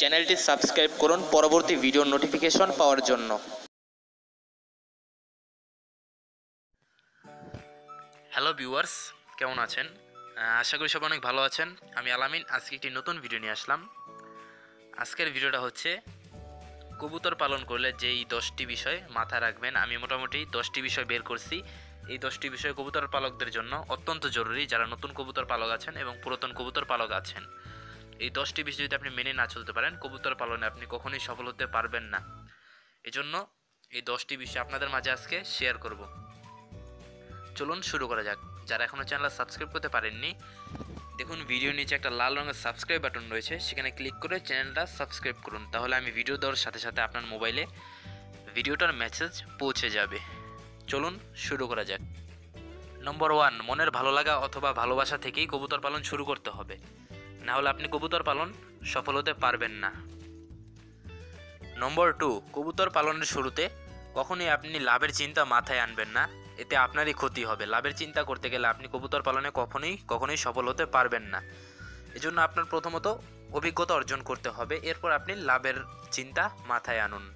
চ্যানেলটি সাবস্ক্রাইব করুন পরবর্তী ভিডিও নোটিফিকেশন পাওয়ার জন্য। হ্যালো ভিউয়ার্স, কেমন আছেন? আশা করি সব অনেক ভালো আছেন। আমি আলামিন, আজকে একটি নতুন ভিডিও নিয়ে আসলাম। আজকের ভিডিওটা হচ্ছে কবুতর পালন করলে যেই দশটি বিষয় মাথায় রাখবেন, আমি মোটামুটি দশটি বিষয় বের করছি। এই দশটি বিষয় কবুতর পালকদের জন্য অত্যন্ত জরুরি যারা নতুন কবুতর পালক আছেন এবং পুরাতন কবুতর পালক আছেন। এই দশটি বিষয় যদি আপনি মেনে না চলতে পারেন, কবুতর পালনে আপনি কখনোই সফল হতে পারবেন না। এজন্য এই দশটি বিষয় আপনাদের মাঝে আজকে শেয়ার করব। চলুন শুরু করা যাক। যারা এখনও চ্যানেল সাবস্ক্রাইব করতে পারেননি, দেখুন ভিডিও নিচে একটা লাল রঙের সাবস্ক্রাইব বাটন রয়েছে। সেখানে ক্লিক করে চ্যানেলটা সাবস্ক্রাইব করুন। তাহলে আমি ভিডিও দেওয়ার সাথে সাথে আপনার মোবাইলে ভিডিওটার মেসেজ পৌঁছে যাবে। চলুন শুরু করা যাক। নম্বর ওয়ান মনের ভালো লাগা অথবা ভালোবাসা থেকেই কবুতর পালন শুরু করতে হবে। না হলে আপনি কবুতর পালন সফল হতে পারবেন না। নম্বর টু, কবুতর পালনের শুরুতে কখনোই আপনি লাভের চিন্তা মাথায় আনবেন না। এতে আপনারই ক্ষতি হবে। লাভের চিন্তা করতে গেলে আপনি কবুতর পালনে কখনোই কখনোই সফল হতে পারবেন না। এজন্য আপনার প্রথমত অভিজ্ঞতা অর্জন করতে হবে। এরপর আপনি লাভের চিন্তা মাথায় আনুন।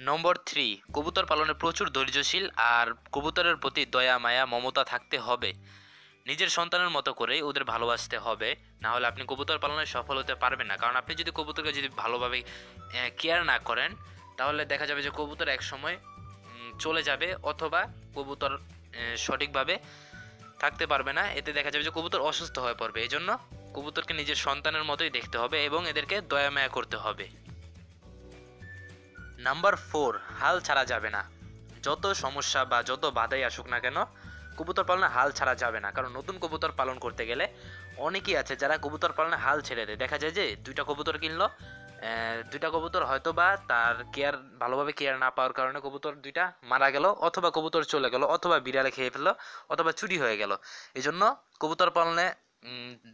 নম্বর থ্রি, কবুতর পালনে প্রচুর ধৈর্যশীল আর কবুতরের প্রতি দয়া, মায়া, মমতা থাকতে হবে। নিজের সন্তানের মতো করেই ওদের ভালোবাসতে হবে। না হলে আপনি কবুতর পালনে সফল হতে পারবেন না। কারণ আপনি যদি কবুতরকে যদি ভালোভাবে কেয়ার না করেন, তাহলে দেখা যাবে যে কবুতর এক সময় চলে যাবে অথবা কবুতর সঠিকভাবে থাকতে পারবে না। এতে দেখা যাবে যে কবুতর অসুস্থ হয়ে পড়বে। এই জন্য কবুতরকে নিজের সন্তানের মতোই দেখতে হবে এবং এদেরকে দয়া মায়া করতে হবে। নাম্বার ফোর, হাল ছাড়া যাবে না। যত সমস্যা বা যত বাধাই আসুক না কেন কবুতর পালনে হাল ছাড়া যাবে না। কারণ নতুন কবুতর পালন করতে গেলে অনেকেই আছে যারা কবুতর পালনে হাল ছেড়ে দেয়। দেখা যায় যে দুইটা কবুতর কিনলো দুইটা কবুতর হয়তো বা তার কেয়ার, ভালোভাবে কেয়ার না পাওয়ার কারণে কবুতর দুইটা মারা গেল, অথবা কবুতর চলে গেল, অথবা বিড়ালে খেয়ে ফেলল, অথবা চুরি হয়ে গেল। এই জন্য কবুতর পালনে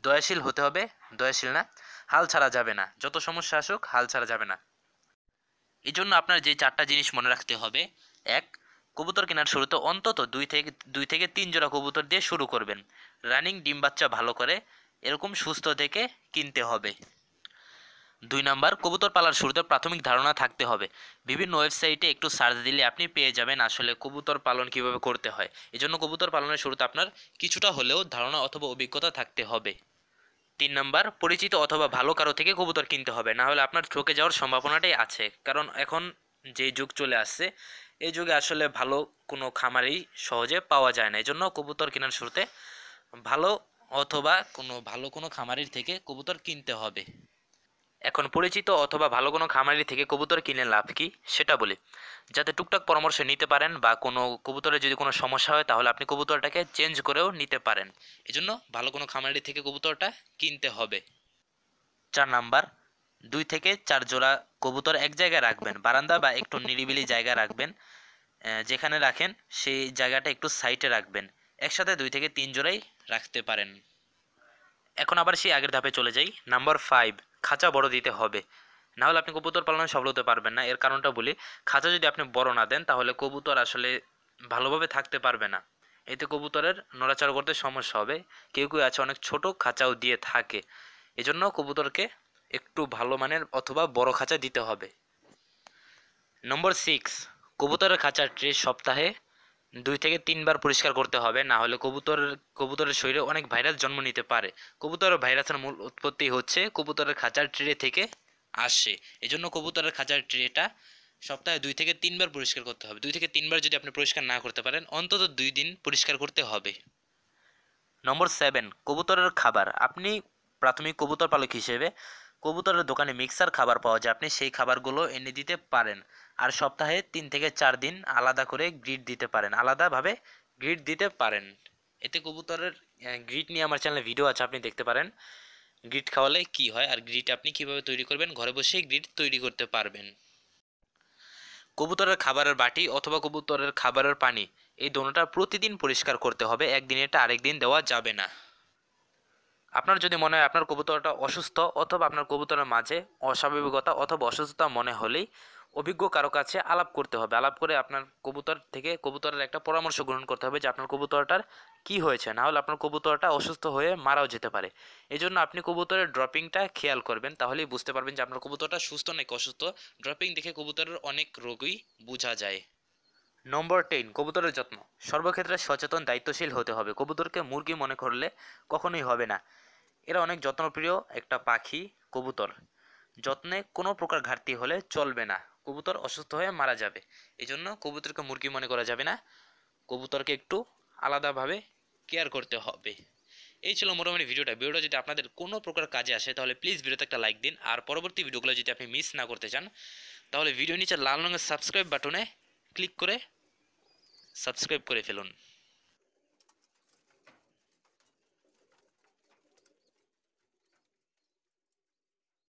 দয়াশীল হতে হবে, দয়াশীল না। হাল ছাড়া যাবে না। যত সমস্যা আসুক, হাল ছাড়া যাবে না। এই জন্য আপনার যে চারটা জিনিস মনে রাখতে হবে, এক কবুতর কেনার শুরুতে অন্তত দুই থেকে দুই থেকে তিন জোড়া কবুতর দিয়ে শুরু করবেন। রানিং ডিম বাচ্চা ভালো করে এরকম সুস্থ থেকে কিনতে হবে। দুই নাম্বার, কবুতর পালার শুরুতে প্রাথমিক ধারণা থাকতে হবে। বিভিন্ন ওয়েবসাইটে একটু সার্চ দিলে আপনি পেয়ে যাবেন আসলে কবুতর পালন কীভাবে করতে হয়। এজন্য কবুতর পালনের শুরুতে আপনার কিছুটা হলেও ধারণা অথবা অভিজ্ঞতা থাকতে হবে। তিন নাম্বার, পরিচিত অথবা ভালো কারও থেকে কবুতর কিনতে হবে। না হলে আপনার ঠকে যাওয়ার সম্ভাবনাটাই আছে। কারণ এখন যে যুগ চলে আসছে এই যুগে আসলে ভালো কোনো খামারই সহজে পাওয়া যায় না। এই জন্য কবুতর কেনার শুরুতে ভালো অথবা কোনো ভালো কোনো খামারির থেকে কবুতর কিনতে হবে। এখন পরিচিত অথবা ভালো কোনো খামারি থেকে কবুতর কিনে লাভ কি সেটা বলি। যাতে টুকটাক পরামর্শ নিতে পারেন বা কোনো কবুতরের যদি কোনো সমস্যা হয় তাহলে আপনি কবুতরটাকে চেঞ্জ করেও নিতে পারেন। এজন্য ভালো কোনো খামারি থেকে কবুতরটা কিনতে হবে। চার নাম্বার দুই থেকে চার জোড়া কবুতর এক জায়গায় রাখবেন, বারান্দা বা একটু নিরিবিলি জায়গা রাখবেন যেখানে রাখেন সেই জায়গাটা একটু সাইডে রাখবেন, একসাথে দুই থেকে তিন জোড়াই রাখতে পারেন। এখন আবার সেই আগের ধাপে চলে যাই। নাম্বার ফাইভ খাঁচা বড় দিতে হবে। না হলে আপনি কবুতর পালনে সফল হতে পারবেন না। এর কারণটা বলি, খাঁচা যদি আপনি বড় না দেন, তাহলে কবুতর আসলে ভালোভাবে থাকতে পারবে না। এতে কবুতরের নড়াচড়া করতে সমস্যা হবে। কেউ কেউ আছে অনেক ছোট খাঁচাও দিয়ে থাকে। এজন্য কবুতরকে একটু ভালো মানের অথবা বড় খাঁচা দিতে হবে। নম্বর সিক্স কবুতরের খাঁচার ট্রে সপ্তাহে দুই থেকে তিনবার পরিষ্কার করতে হবে, না হলে কবুতরের কবুতরের শরীরে অনেক ভাইরাস জন্ম নিতে পারে। কবুতরের ভাইরাসের মূল উৎপত্তি হচ্ছে কবুতরের খাঁচার ট্রে থেকে আসে। এজন্য কবুতরের খাঁচার ট্রেটা সপ্তাহে দুই থেকে তিনবার পরিষ্কার করতে হবে। দুই থেকে তিনবার যদি আপনি পরিষ্কার না করতে পারেন, অন্তত দুই দিন পরিষ্কার করতে হবে। নম্বর সেভেন কবুতরের খাবার। আপনি প্রাথমিক কবুতর পালক হিসেবে কবুতরের দোকানে মিক্সার খাবার পাওয়া যায়। আপনি সেই খাবারগুলো এনে দিতে পারেন। আর সপ্তাহে তিন থেকে চার দিন আলাদা করে গ্রিড দিতে পারেন। আলাদাভাবে গ্রিড দিতে পারেন। এতে কবুতরের গ্রিড নিয়ে আমার চ্যানেলে ভিডিও আছে, আপনি দেখতে পারেন। গ্রিড খাওয়ালে কি হয় আর গ্রিড আপনি কীভাবে তৈরি করবেন, ঘরে বসেই গ্রিড তৈরি করতে পারবেন। কবুতরের খাবারের বাটি অথবা কবুতরের খাবারের পানি, এই দোনোটা প্রতিদিন পরিষ্কার করতে হবে। একদিন এটা আরেকদিন দেওয়া যাবে না। আপনার যদি মনে হয় আপনার কবুতরটা অসুস্থ অথবা আপনার কবুতরের মাঝে অস্বাভাবিকতা অথবা অসুস্থতা মনে হলেই অভিজ্ঞ কারও কাছে আলাপ করতে হবে। আলাপ করে আপনার কবুতর থেকে কবুতরের একটা পরামর্শ গ্রহণ করতে হবে যে আপনার কবুতরটার কি হয়েছে। না হলে আপনার কবুতরটা অসুস্থ হয়ে মারাও যেতে পারে। এই জন্য আপনি কবুতরের ড্রপিংটা খেয়াল করবেন। তাহলেই বুঝতে পারবেন যে আপনার কবুতরটা সুস্থ নাকি অসুস্থ। ড্রপিং দেখে কবুতরের অনেক রোগই বোঝা যায়। নম্বর টেন, কবুতরের যত্ন। সর্বক্ষেত্রে সচেতন, দায়িত্বশীল হতে হবে। কবুতরকে মুরগি মনে করলে কখনোই হবে না। এরা অনেক যত্নপ্রিয় একটা পাখি, কবুতর। যত্নে কোনো প্রকার ঘাটতি হলে চলবে না। কবুতর অসুস্থ হয়ে মারা যাবে। এই জন্য কবুতরকে মুরগি মনে করা যাবে না। কবুতরকে একটু আলাদাভাবে কেয়ার করতে হবে। এই ছিল মোটামুটি ভিডিওটা ভিডিওটা যদি আপনাদের কোনো প্রকার কাজে আসে, তাহলে প্লিজ ভিডিওতে একটা লাইক দিন। আর পরবর্তী ভিডিওগুলো যদি আপনি মিস না করতে চান, তাহলে ভিডিও নিচে লাল রঙের সাবস্ক্রাইব বাটনে ক্লিক করে সাবস্ক্রাইব করে ফেলুন।